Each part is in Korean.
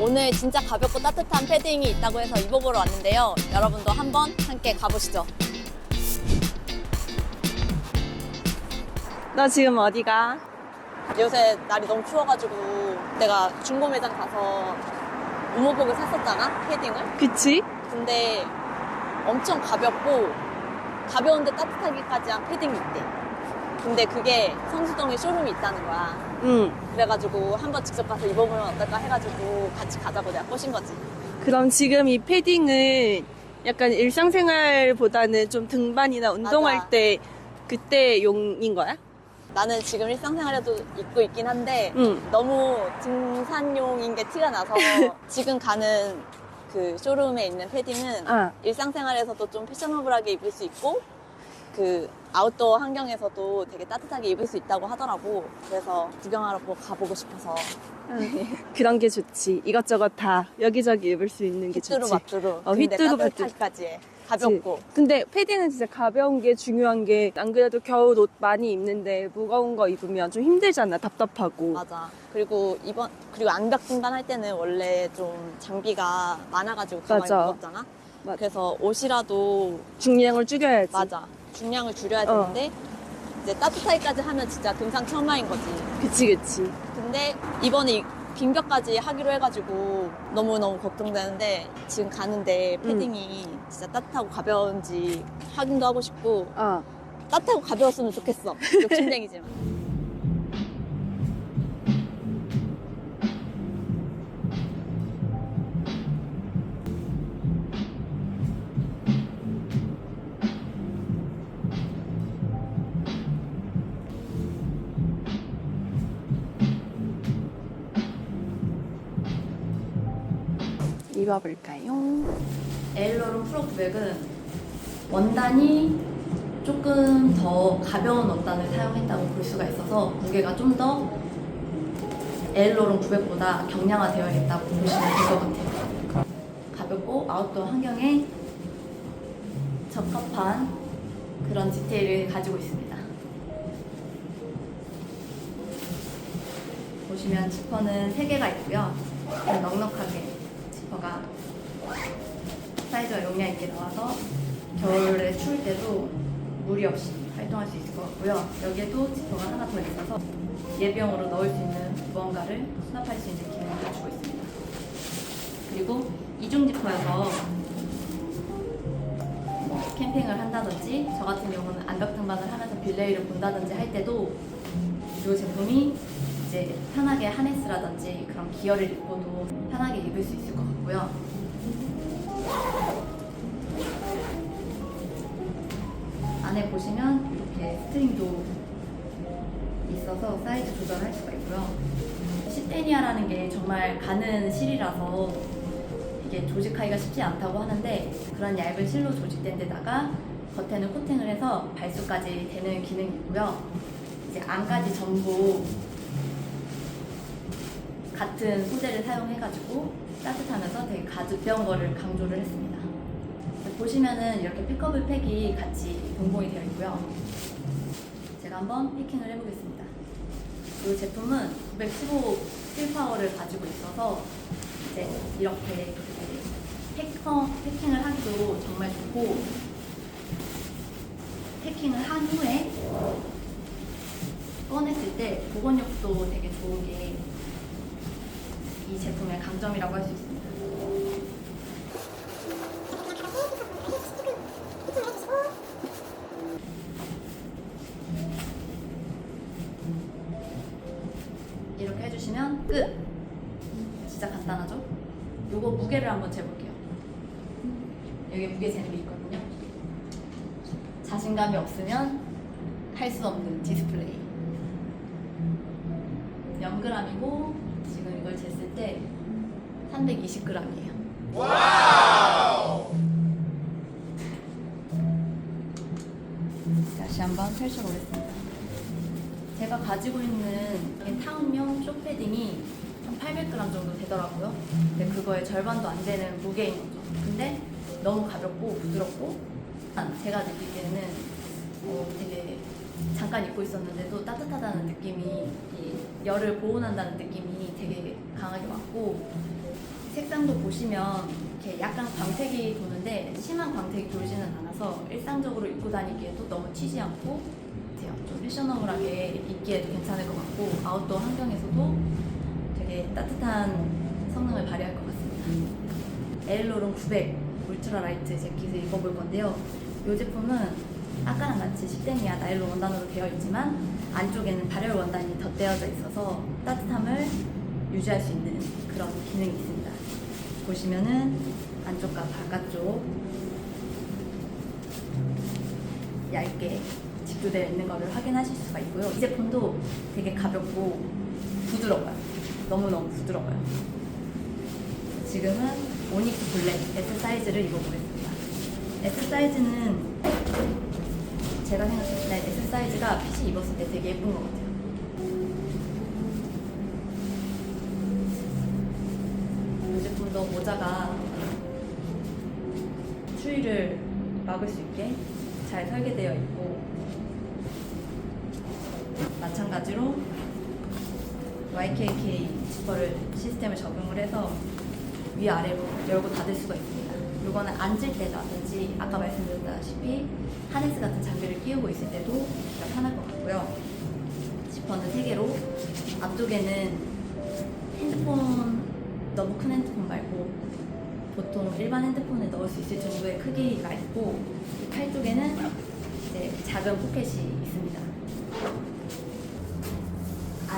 오늘 진짜 가볍고 따뜻한 패딩이 있다고 해서 입어보러 왔는데요. 여러분도 한번 함께 가보시죠. 너 지금 어디가? 요새 날이 너무 추워가지고 내가 중고 매장 가서 우모복을 샀었잖아, 패딩을. 그치? 근데 엄청 가볍고 가벼운데 따뜻하기까지 한 패딩이 있대. 근데 그게 성수동에 쇼룸이 있다는 거야. 응. 그래가지고 한번 직접 가서 입어보면 어떨까 해가지고 같이 가자고 내가 꼬신 거지. 그럼 지금 이 패딩은 약간 일상생활보다는 좀 등반이나 운동할 맞아. 때 그때 용인 거야? 나는 지금 일상생활에도 입고 있긴 한데 응. 너무 등산용인 게 티가 나서 지금 가는 그 쇼룸에 있는 패딩은 아. 일상생활에서도 좀 패셔너블하게 입을 수 있고 그 아웃도어 환경에서도 되게 따뜻하게 입을 수 있다고 하더라고. 그래서 구경하러 보- 가보고 싶어서 그런 게 좋지. 이것저것 다 여기저기 입을 수 있는 게 휘뚜루 좋지. 마뚜루. 어, 근데 휘뚜루 마뚜루. 따뜻하기까지 해. 가볍고. 근데 패딩은 진짜 가벼운 게 중요한 게 안 그래도 겨울 옷 많이 입는데 무거운 거 입으면 좀 힘들잖아. 답답하고. 맞아. 그리고 이번 그리고 안벽 등반 할 때는 원래 좀 장비가 많아가지고 가방이 맞아. 무겁잖아. 맞아. 그래서 옷이라도 중량을 줄여야지. 맞아. 중량을 줄여야 어. 되는데 이제 따뜻하기까지 하면 진짜 천마인 거지. 그치 그치. 근데 이번에 이- 빈벽까지 하기로 해가지고 너무너무 걱정되는데 지금 가는데 패딩이 진짜 따뜻하고 가벼운지 확인도 하고 싶고 아. 따뜻하고 가벼웠으면 좋겠어. 욕심쟁이지만. 입어볼까요? 에일러론 프로 900은 원단이 조금 더 가벼운 원단을 사용했다고 볼 수가 있어서 무게가 좀 더 에일러론 900보다 경량화되어 있다고 보시면 될 것 같아요. 가볍고 아웃도어 환경에 적합한 그런 디테일을 가지고 있습니다. 보시면 지퍼는 3개가 있고요. 넉넉하게 지퍼가 사이즈가 용량 있게 나와서 겨울에 추울 때도 무리 없이 활동할 수 있을 것 같고요. 여기에도 지퍼가 하나 더 있어서 예비용으로 넣을 수 있는 무언가를 수납할 수 있는 기능을 가지고 있습니다. 그리고 이중 지퍼여서 뭐 캠핑을 한다든지 저 같은 경우는 안벽 등반을 하면서 빌레이를 본다든지 할 때도 이 제품이 이제 편하게 하네스라든지 그런 기어를 입고도 편하게 입을 수 있을 것 같고요. 안에 보시면 이렇게 스트링도 있어서 사이즈 조절할 수가 있고요. 시테니아라는 게 정말 가는 실이라서 이게 조직하기가 쉽지 않다고 하는데 그런 얇은 실로 조직된 데다가 겉에는 코팅을 해서 발수까지 되는 기능이 있고요. 이제 안까지 전부 같은 소재를 사용해가지고 따뜻하면서 되게 가벼운 거를 강조를 했습니다. 보시면은 이렇게 픽커블 팩이 같이 동봉이 되어 있고요. 제가 한번 피킹을 해보겠습니다. 이 제품은 915 필파워를 가지고 있어서 이제 이렇게 패커, 패킹을 하기도 정말 좋고 패킹을 한 후에 꺼냈을 때 보건력도 되게 좋은 게 이 제품의 강점이라고 할 수 있습니다. 이렇게 해주시면 끝! 진짜 간단하죠? 요거 무게를 한번 재볼게요. 여기 무게 재는 게 있거든요. 자신감이 없으면 할 수 없는 디스플레이. 0g이고 지금 이걸 쟀을 때 320g이에요. 다시 한번 펼쳐보겠습니다. 제가 가지고 있는 이 타운용 쇼패딩이 한 800g 정도 되더라고요. 근데 그거의 절반도 안 되는 무게인 거죠. 근데 너무 가볍고 부드럽고 제가 느끼기에는 어, 되게 잠깐 입고 있었는데도 따뜻하다는 느낌이 이 열을 보온한다는 느낌이 되게 강하게 왔고 색상도 보시면 이렇게 약간 광택이 도는데 심한 광택이 돌지는 않아서 일상적으로 입고 다니기에도 너무 튀지 않고. 좀 패셔너블하게 입기에도 괜찮을 것 같고 아웃도어 환경에서도 되게 따뜻한 성능을 발휘할 것 같습니다. 에일로론 900 울트라 라이트 재킷을 입어볼 건데요. 이 제품은 아까랑 같이 10대미아 나일론 원단으로 되어 있지만 안쪽에는 발열 원단이 덧대어져 있어서 따뜻함을 유지할 수 있는 그런 기능이 있습니다. 보시면은 안쪽과 바깥쪽 얇게 직조되어 있는 것을 확인하실 수가 있고요. 이 제품도 되게 가볍고 부드러워요. 너무너무 부드러워요. 지금은 오닉스 블랙 S 사이즈를 입어보겠습니다. S 사이즈는 제가 생각했을 때 S 사이즈가 핏이 입었을 때 되게 예쁜 것 같아요. 이 제품도 모자가 추위를 막을 수 있게 잘 설계되어 있고 마찬가지로 YKK 지퍼를 시스템을 적용을 해서 위아래로 열고 닫을 수가 있습니다. 이거는 앉을 때라든지 아까 말씀드렸다시피 하네스 같은 장비를 끼우고 있을 때도 진짜 편할 것 같고요. 지퍼는 3개로 앞쪽에는 핸드폰 너무 큰 핸드폰 말고 보통 일반 핸드폰에 넣을 수 있을 정도의 크기가 있고 이팔 쪽에는 이제 작은 포켓이 있습니다.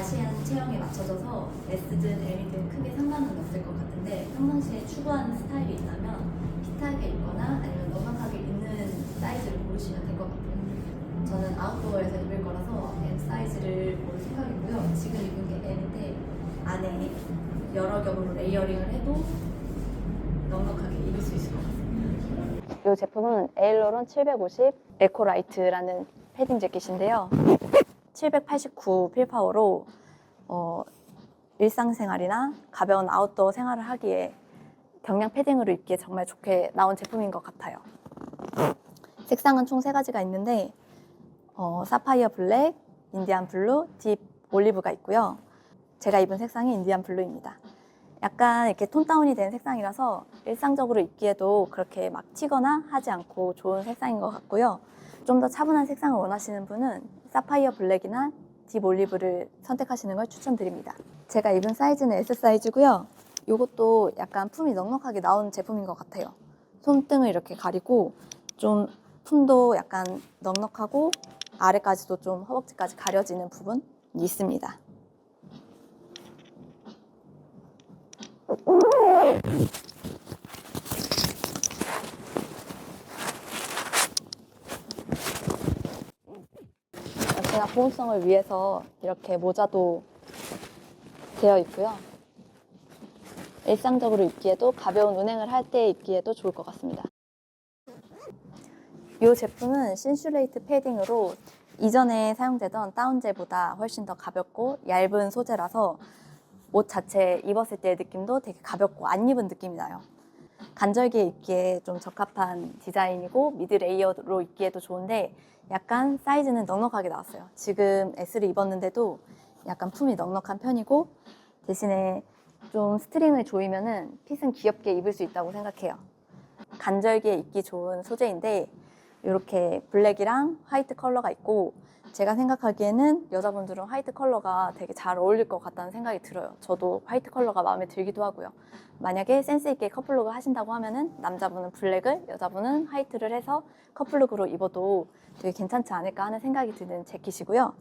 아시안 체형에 맞춰져서 S든 L이든 크게 상관은 없을 것 같은데 평상시에 추구하는 스타일이 있다면 핏하게 입거나 아니면 넉넉하게 입는 사이즈를 고르시면 될 것 같아요. 저는 아웃도어에서 입을 거라서 M 사이즈를 고를 생각이고요. 지금 입은 게 M인데 안에 여러 겹으로 레이어링을 해도 넉넉하게 입을 수 있을 것 같아요. 이 제품은 에일로론 750 에코라이트라는 패딩 재킷인데요. 789 필파워로 어, 일상생활이나 가벼운 아웃도어 생활을 하기에 경량 패딩으로 입기에 정말 좋게 나온 제품인 것 같아요. 색상은 총 세 가지가 있는데 어, 사파이어 블랙, 인디안 블루, 딥 올리브가 있고요. 제가 입은 색상이 인디안 블루입니다. 약간 이렇게 톤 다운이 된 색상이라서 일상적으로 입기에도 그렇게 막 튀거나 하지 않고 좋은 색상인 것 같고요. 좀 더 차분한 색상을 원하시는 분은 사파이어 블랙이나 딥 올리브를 선택하시는 걸 추천드립니다. 제가 입은 사이즈는 S 사이즈고요. 이것도 약간 품이 넉넉하게 나온 제품인 것 같아요. 손등을 이렇게 가리고 좀 품도 약간 넉넉하고 아래까지도 좀 허벅지까지 가려지는 부분이 있습니다. 역시나 보온성을 위해서 이렇게 모자도 되어 있고요. 일상적으로 입기에도 가벼운 운행을 할 때 입기에도 좋을 것 같습니다. 이 제품은 신슐레이트 패딩으로 이전에 사용되던 다운젤보다 훨씬 더 가볍고 얇은 소재라서 옷 자체 입었을 때의 느낌도 되게 가볍고 안 입은 느낌이 나요. 간절기에 입기에 좀 적합한 디자인이고 미드 레이어로 입기에도 좋은데 약간 사이즈는 넉넉하게 나왔어요. 지금 S를 입었는데도 약간 품이 넉넉한 편이고 대신에 좀 스트링을 조이면은 핏은 귀엽게 입을 수 있다고 생각해요. 간절기에 입기 좋은 소재인데 이렇게 블랙이랑 화이트 컬러가 있고 제가 생각하기에는 여자분들은 화이트 컬러가 되게 잘 어울릴 것 같다는 생각이 들어요. 저도 화이트 컬러가 마음에 들기도 하고요. 만약에 센스 있게 커플룩을 하신다고 하면은 남자분은 블랙을 여자분은 화이트를 해서 커플룩으로 입어도 되게 괜찮지 않을까 하는 생각이 드는 재킷이고요.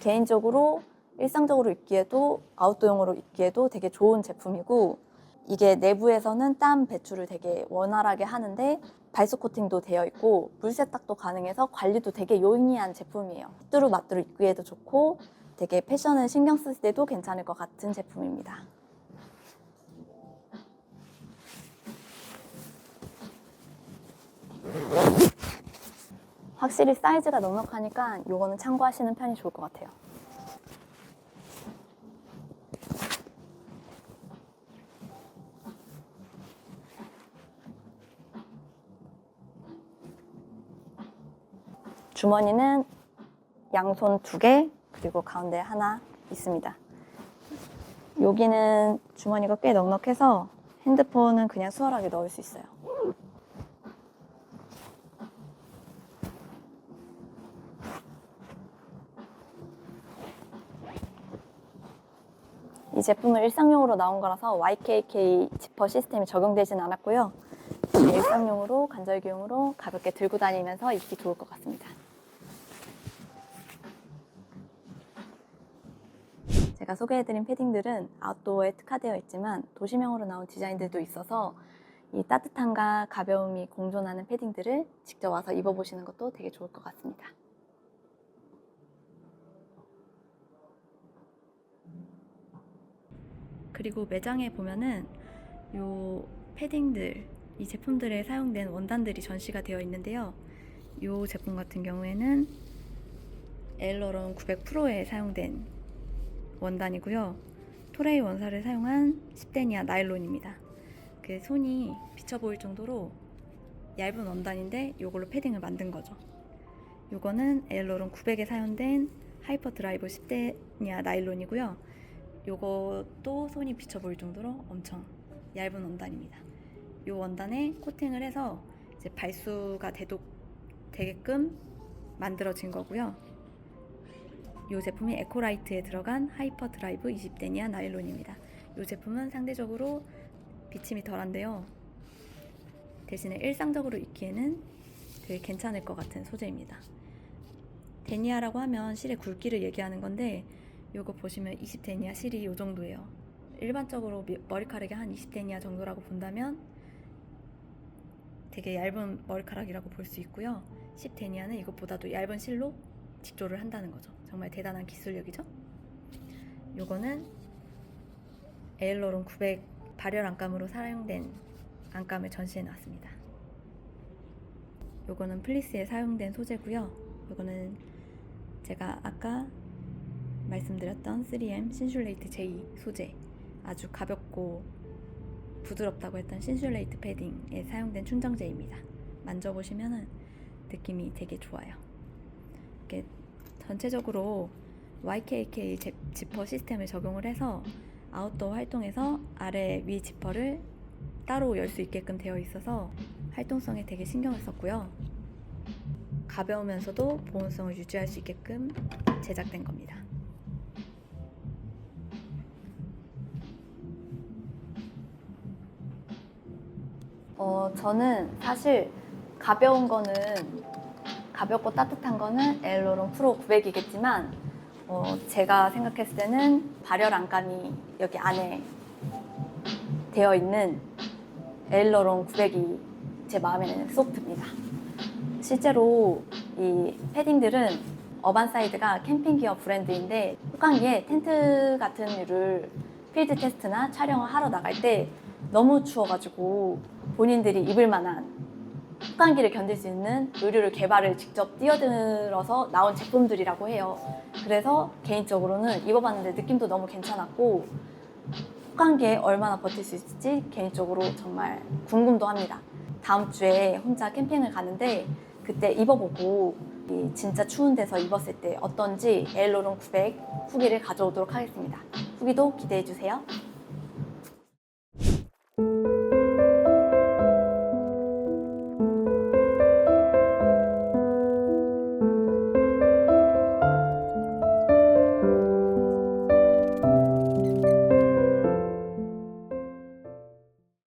개인적으로 일상적으로 입기에도 아웃도어용으로 입기에도 되게 좋은 제품이고 이게 내부에서는 땀 배출을 되게 원활하게 하는데 발수 코팅도 되어 있고 물 세탁도 가능해서 관리도 되게 용이한 제품이에요. 뚜루 맞뚜루 입기에도 좋고 되게 패션을 신경 쓸 때도 괜찮을 것 같은 제품입니다. 확실히 사이즈가 넉넉하니까 이거는 참고하시는 편이 좋을 것 같아요. 주머니는 양손 두 개, 그리고 가운데 하나 있습니다. 여기는 주머니가 꽤 넉넉해서 핸드폰은 그냥 수월하게 넣을 수 있어요. 이 제품은 일상용으로 나온 거라서 YKK 지퍼 시스템이 적용되진 않았고요. 일상용으로 간절기용으로 가볍게 들고 다니면서 입기 좋을 것 같습니다. 제가 소개해드린 패딩들은 아웃도어에 특화되어 있지만 도시명으로 나온 디자인들도 있어서 이 따뜻함과 가벼움이 공존하는 패딩들을 직접 와서 입어보시는 것도 되게 좋을 것 같습니다. 그리고 매장에 보면은 요 패딩들, 이 제품들에 사용된 원단들이 전시가 되어 있는데요. 요 제품 같은 경우에는 에일러론 900 프로에 사용된 원단이고요. 토레이 원사를 사용한 10데니아 나일론입니다. 그 손이 비쳐 보일 정도로 얇은 원단인데 이걸로 패딩을 만든 거죠. 요거는 에일러론 900에 사용된 하이퍼 드라이브 10데니아 나일론이고요. 요것도 손이 비쳐 보일 정도로 엄청 얇은 원단입니다. 요 원단에 코팅을 해서 이제 발수가 되도, 되게끔 만들어진 거고요. 이 제품이 에코라이트에 들어간 하이퍼 드라이브 20데니아 나일론입니다. 이 제품은 상대적으로 비침이 덜한데요. 대신에 일상적으로 입기에는 되게 괜찮을 것 같은 소재입니다. 데니아라고 하면 실의 굵기를 얘기하는 건데 요거 보시면 20데니아 실이 이 정도예요. 일반적으로 미- 머리카락이 한 20데니아 정도라고 본다면 되게 얇은 머리카락이라고 볼 수 있고요. 10데니아는 이것보다도 얇은 실로 직조를 한다는 거죠. 정말 대단한 기술력이죠. 요거는 에일러론 900 발열 안감으로 사용된 안감을 전시해 놨습니다. 요거는 플리스에 사용된 소재고요. 요거는 제가 아까 말씀드렸던 3M 신슐레이트 J 소재 아주 가볍고 부드럽다고 했던 신슐레이트 패딩에 사용된 충전재입니다. 만져보시면은 느낌이 되게 좋아요. 전체적으로 YKK 제- 지퍼 시스템을 적용을 해서 아웃도어 활동에서 아래 위 지퍼를 따로 열 수 있게끔 되어 있어서 활동성에 되게 신경을 썼고요. 가벼우면서도 보온성을 유지할 수 있게끔 제작된 겁니다. 어, 저는 사실 가벼운 거는 가볍고 따뜻한 거는 에일로론 프로 900이겠지만 어, 제가 생각했을 때는 발열 안감이 여기 안에 되어 있는 에일러론 900이 제 마음에는 쏙 듭니다. 실제로 이 패딩들은 어반사이드가 캠핑 기어 브랜드인데 호강기에 텐트 같은 류를 필드 테스트나 촬영을 하러 나갈 때 너무 추워가지고 본인들이 입을 만한 호강기를 견딜 수 있는 의류를 개발을 직접 뛰어들어서 나온 제품들이라고 해요. 그래서 개인적으로는 입어봤는데 느낌도 너무 괜찮았고 호강기에 얼마나 버틸 수 있을지 개인적으로 정말 궁금도 합니다. 다음 주에 혼자 캠핑을 가는데 그때 입어보고 이 진짜 추운 데서 입었을 때 어떤지 에일로론 900 후기를 가져오도록 하겠습니다. 후기도 기대해 주세요.